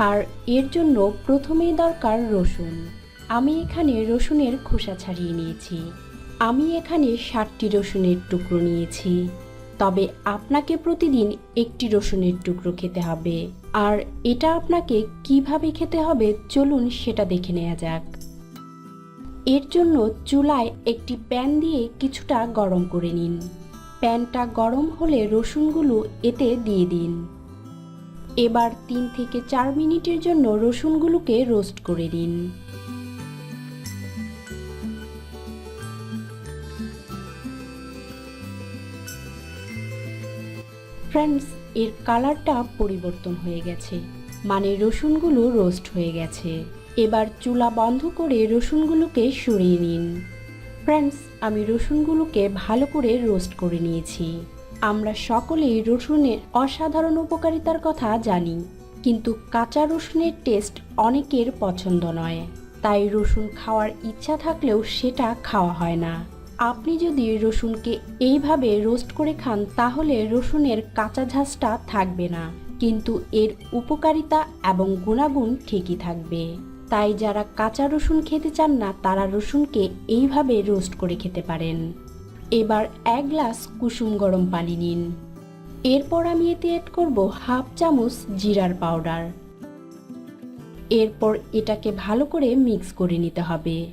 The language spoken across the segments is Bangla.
আর এর জন্য প্রথমেই দরকার রসুন। আমি এখানে রসুনের খোসা ছাড়িয়ে নিয়েছি। আমি এখানে ষাটটি রসুনের টুকরো নিয়েছি। তবে আপনাকে প্রতিদিন একটি রসুনের টুকরো খেতে হবে। আর এটা আপনাকে কীভাবে খেতে হবে চলুন সেটা দেখে নেওয়া যাক। এর জন্য চুলায় একটি প্যান দিয়ে কিছুটা গরম করে নিন। প্যানটা গরম হলে রসুনগুলো এতে দিয়ে দিন। এবার তিন থেকে চার মিনিটের জন্য রসুনগুলোকে রোস্ট করে দিন ফ্রেন্ডস, এর কালারটা পরিবর্তন হয়ে গেছে মানে রসুনগুলো রোস্ট হয়ে গেছে। এবার চুলা বন্ধ করে রসুনগুলোকে সরিয়ে নিন। ফ্রেন্ডস, আমি রসুনগুলোকে ভালো করে রোস্ট করে নিয়েছি। আমরা সকলেই রসুনের অসাধারণ উপকারিতার কথা জানি, কিন্তু কাঁচা রসুনের টেস্ট অনেকের পছন্দ নয়। তাই রসুন খাওয়ার ইচ্ছা থাকলেও সেটা খাওয়া হয় না। আপনি যদি রসুনকে এইভাবে রোস্ট করে খান, তাহলে রসুনের কাঁচা ঝাঁজটা থাকবে না, কিন্তু এর উপকারিতা এবং গুণাগুণ ঠিকই থাকবে। তাই যারা কাঁচা রসুন খেতে চান না, তারা রসুনকে এইভাবে রোস্ট করে খেতে পারেন। এবার এক গ্লাস কুসুম গরম পানি নিন। এরপর আমি এতে অ্যাড করব হাফ চামচ জিরার পাউডার। এরপর এটাকে ভালো করে মিক্স করে নিতে হবে।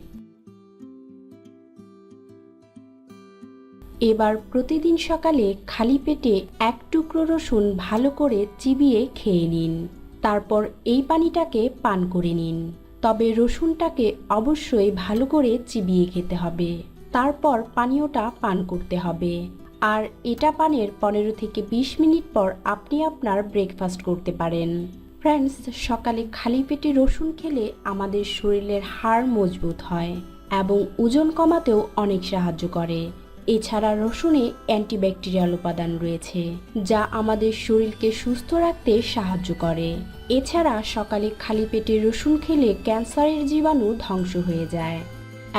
এবার প্রতিদিন সকালে খালি পেটে এক টুকরো রসুন ভালো করে চিবিয়ে খেয়ে নিন। তারপর এই পানিটাকে পান করে নিন। তবে রসুনটাকে অবশ্যই ভালো করে চিবিয়ে খেতে হবে। তারপর পানীয়টা পান করতে হবে। আর এটা পানের পনেরো থেকে বিশ মিনিট পর আপনি আপনার ব্রেকফাস্ট করতে পারেন। ফ্রেন্ডস সকালে খালি পেটে রসুন খেলে আমাদের শরীরের হাড় মজবুত হয় এবং ওজন কমাতেও অনেক সাহায্য করে। এছাড়া রসুনে অ্যান্টিব্যাকটেরিয়াল উপাদান রয়েছে, যা আমাদের শরীরকে সুস্থ রাখতে সাহায্য করে। এছাড়া সকালে খালি পেটে রসুন খেলে ক্যান্সারের জীবাণু ধ্বংস হয়ে যায়।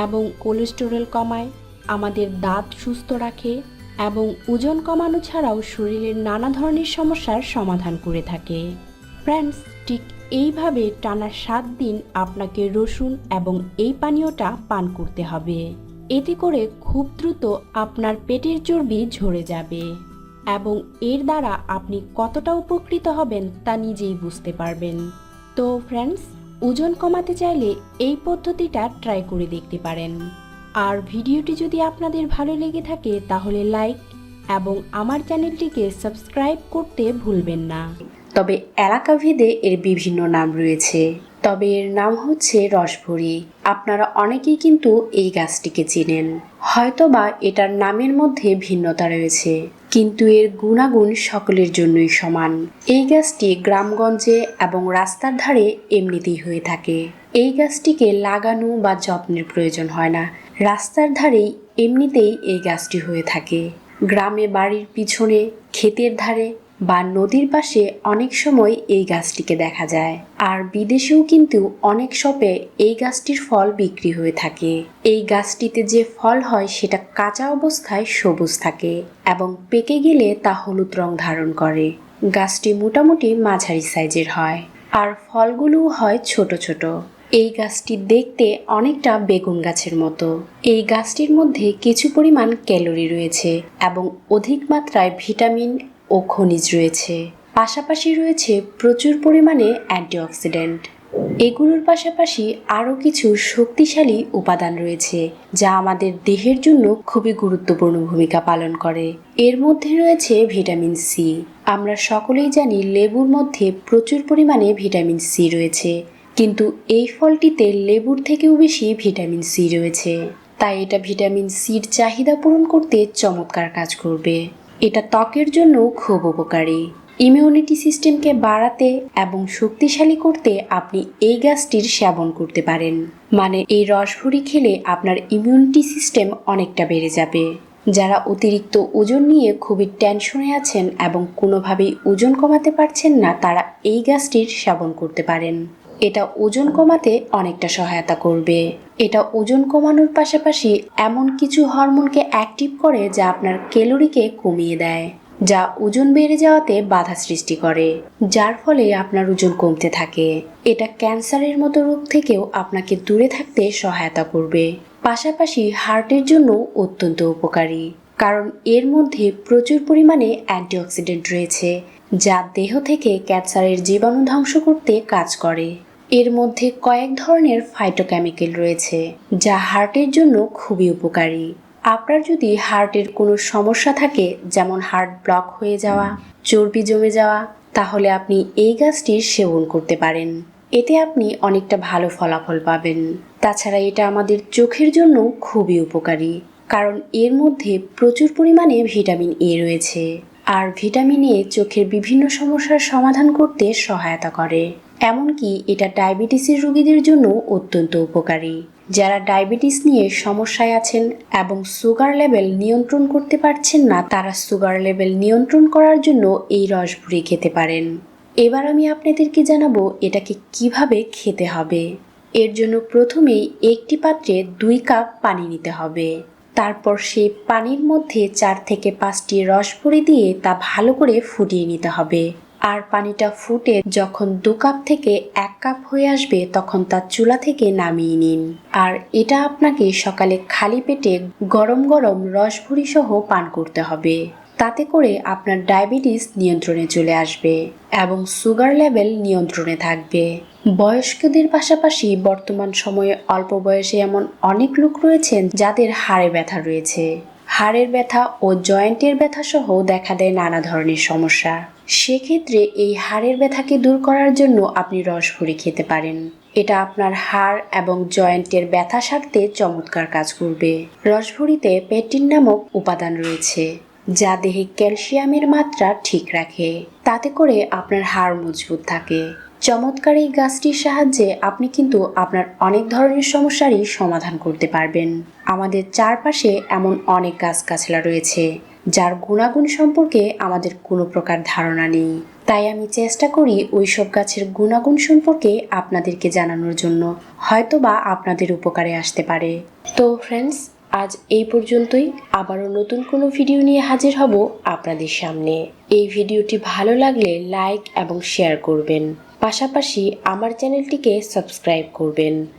এবং কোলেস্টেরল কমায়, আমাদের দাঁত সুস্থ রাখে এবং ওজন কমানো ছাড়াও শরীরের নানা ধরনের সমস্যার সমাধান করে থাকে। ফ্রেন্ডস ঠিক এইভাবে টানা সাত দিন আপনাকে রসুন এবং এই পানীয়টা পান করতে হবে। এতে করে খুব দ্রুত আপনার পেটের চর্বি ঝরে যাবে এবং এর দ্বারা আপনি কতটা উপকৃত হবেন তা নিজেই বুঝতে পারবেন। তো ফ্রেন্ডস ওজন কমাতে চাইলে এই পদ্ধতিটা ট্রাই করে দেখতে পারেন। আর ভিডিওটি যদি আপনাদের ভালো লেগে থাকে, তাহলে লাইক এবং আমার চ্যানেলটিকে সাবস্ক্রাইব করতে ভুলবেন না। তবে এলাকাভেদে এর বিভিন্ন নাম রয়েছে। তবে এর নাম হচ্ছে রসভরি। আপনারা অনেকেই কিন্তু এই গাছটিকে চেনেন। হয়তোবা এটার নামের মধ্যে ভিন্নতা রয়েছে, কিন্তু এর গুণাগুণ সকলের জন্যই সমান। এই গাছটি গ্রামগঞ্জে এবং রাস্তার ধারে এমনিতেই হয়ে থাকে। এই গাছটিকে লাগানো বা যত্নের প্রয়োজন হয় না। রাস্তার ধারেই এমনিতেই এই গাছটি হয়ে থাকে। গ্রামে বাড়ির পিছনে, ক্ষেতের ধারে বা নদীর পাশে অনেক সময় এই গাছটিকে দেখা যায়। আর বিদেশেও কিন্তু অনেক শপে এই গাছটির ফল বিক্রি হয়ে থাকে। এই গাছটিতে যে ফল হয় সেটা কাঁচা অবস্থায় সবুজ থাকে এবং পেকে গেলে তা হলুদ রং ধারণ করে। গাছটি মোটামুটি মাঝারি সাইজের হয় আর ফলগুলোও হয় ছোট ছোট। এই গাছটি দেখতে অনেকটা বেগুন গাছের মতো। এই গাছটির মধ্যে কিছু পরিমাণ ক্যালোরি রয়েছে এবং অধিক মাত্রায় ভিটামিন ও খনিজ রয়েছে। পাশাপাশি রয়েছে প্রচুর পরিমাণে অ্যান্টিঅক্সিডেন্ট। এগুলোর পাশাপাশি আরও কিছু শক্তিশালী উপাদান রয়েছে, যা আমাদের দেহের জন্য খুবই গুরুত্বপূর্ণ ভূমিকা পালন করে। এর মধ্যে রয়েছে ভিটামিন সি আমরা সকলেই জানি লেবুর মধ্যে প্রচুর পরিমাণে ভিটামিন সি রয়েছে, কিন্তু এই ফলটিতে লেবুর থেকেও বেশি ভিটামিন সি রয়েছে। তাই এটা ভিটামিন সির চাহিদা পূরণ করতে চমৎকার কাজ করবে। এটা ত্বকের জন্য খুব উপকারী। ইমিউনিটি সিস্টেমকে বাড়াতে এবং শক্তিশালী করতে আপনি এই গাছটির সেবন করতে পারেন। মানে এই রসভরি খেলে আপনার ইমিউনিটি সিস্টেম অনেকটা বেড়ে যাবে। যারা অতিরিক্ত ওজন নিয়ে খুবই টেনশনে আছেন এবং কোনোভাবেই ওজন কমাতে পারছেন না, তারা এই গাছটির সেবন করতে পারেন। এটা ওজন কমাতে অনেকটা সহায়তা করবে। এটা ওজন কমানোর পাশাপাশি এমন কিছু হরমোনকে অ্যাক্টিভ করে যা আপনার ক্যালোরিকে কমিয়ে দেয়, যা ওজন বেড়ে যাওয়াতে বাধা সৃষ্টি করে, যার ফলে আপনার ওজন কমতে থাকে। এটা ক্যান্সারের মতো রোগ থেকেও আপনাকে দূরে থাকতে সহায়তা করবে। পাশাপাশি হার্টের জন্য অত্যন্ত উপকারী, কারণ এর মধ্যে প্রচুর পরিমাণে অ্যান্টিঅক্সিডেন্ট রয়েছে, যা দেহ থেকে ক্যান্সারের জীবাণু ধ্বংস করতে কাজ করে। এর মধ্যে কয়েক ধরনের ফাইটোকেমিক্যাল রয়েছে, যা হার্টের জন্য খুবই উপকারী। আপনার যদি হার্টের কোনো সমস্যা থাকে, যেমন হার্ট ব্লক হয়ে যাওয়া, চর্বি জমে যাওয়া, তাহলে আপনি এই গাছটির সেবন করতে পারেন। এতে আপনি অনেকটা ভালো ফলাফল পাবেন। তাছাড়া এটা আমাদের চোখের জন্য খুবই উপকারী, কারণ এর মধ্যে প্রচুর পরিমাণে ভিটামিন এ রয়েছে, আর ভিটামিন এ চোখের বিভিন্ন সমস্যার সমাধান করতে সহায়তা করে। এমনকি এটা ডায়াবেটিসের রোগীদের জন্য অত্যন্ত উপকারী। যারা ডায়াবেটিস নিয়ে সমস্যায় আছেন এবং সুগার লেভেল নিয়ন্ত্রণ করতে পারছেন না, তারা সুগার লেভেল নিয়ন্ত্রণ করার জন্য এই রসভুরি খেতে পারেন। এবার আমি আপনাদেরকে জানাব এটাকে কীভাবে খেতে হবে। এর জন্য প্রথমেই একটি পাত্রে দুই কাপ পানি নিতে হবে। তারপর সেই পানির মধ্যে চার থেকে পাঁচটি রস ভরে দিয়ে তা ভালো করে ফুটিয়ে নিতে হবে। আর পানিটা ফুটে যখন দু কাপ থেকে এক কাপ হয়ে আসবে, তখন তা চুলা থেকে নামিয়ে নিন। আর এটা আপনাকে সকালে খালি পেটে গরম গরম রসভুরি সহ পান করতে হবে। তাতে করে আপনার ডায়াবেটিস নিয়ন্ত্রণে চলে আসবে এবং সুগার লেভেল নিয়ন্ত্রণে থাকবে। বয়স্কদের পাশাপাশি বর্তমান সময়ে অল্প বয়সে এমন অনেক লোক রয়েছেন যাদের হাড়ে ব্যথা রয়েছে। হাড়ের ব্যথা ও জয়েন্টের ব্যথা সহ দেখা দেয় নানা ধরনের সমস্যা। সেক্ষেত্রে এই হাড়ের ব্যথাকে দূর করার জন্য আপনি রসভুরি খেতে পারেন। এটা আপনার হাড় এবং জয়েন্টের ব্যথা সারতে চমৎকার কাজ করবে। রসভুরিতে পেটিন নামক উপাদান রয়েছে, যা দেহে ক্যালসিয়ামের মাত্রা ঠিক রাখে। তাতে করে আপনার হাড় মজবুত থাকে। চমৎকার এই গাছটির সাহায্যে আপনি কিন্তু আপনার অনেক ধরনের সমস্যারই সমাধান করতে পারবেন। আমাদের চারপাশে এমন অনেক গাছগাছলা রয়েছে যার গুণাগুণ সম্পর্কে আমাদের কোনো প্রকার ধারণা নেই। তাই আমি চেষ্টা করি ওই সব গাছের গুণাগুণ সম্পর্কে আপনাদেরকে জানানোর জন্য। হয়তোবা আপনাদের উপকারে আসতে পারে। তো ফ্রেন্ডস আজ এই পর্যন্তই। আবারও নতুন কোনো ভিডিও নিয়ে হাজির হব আপনাদের সামনে। এই ভিডিওটি ভালো লাগলে লাইক এবং শেয়ার করবেন। পাশাপাশি আমার চ্যানেলটিকে সাবস্ক্রাইব করবেন।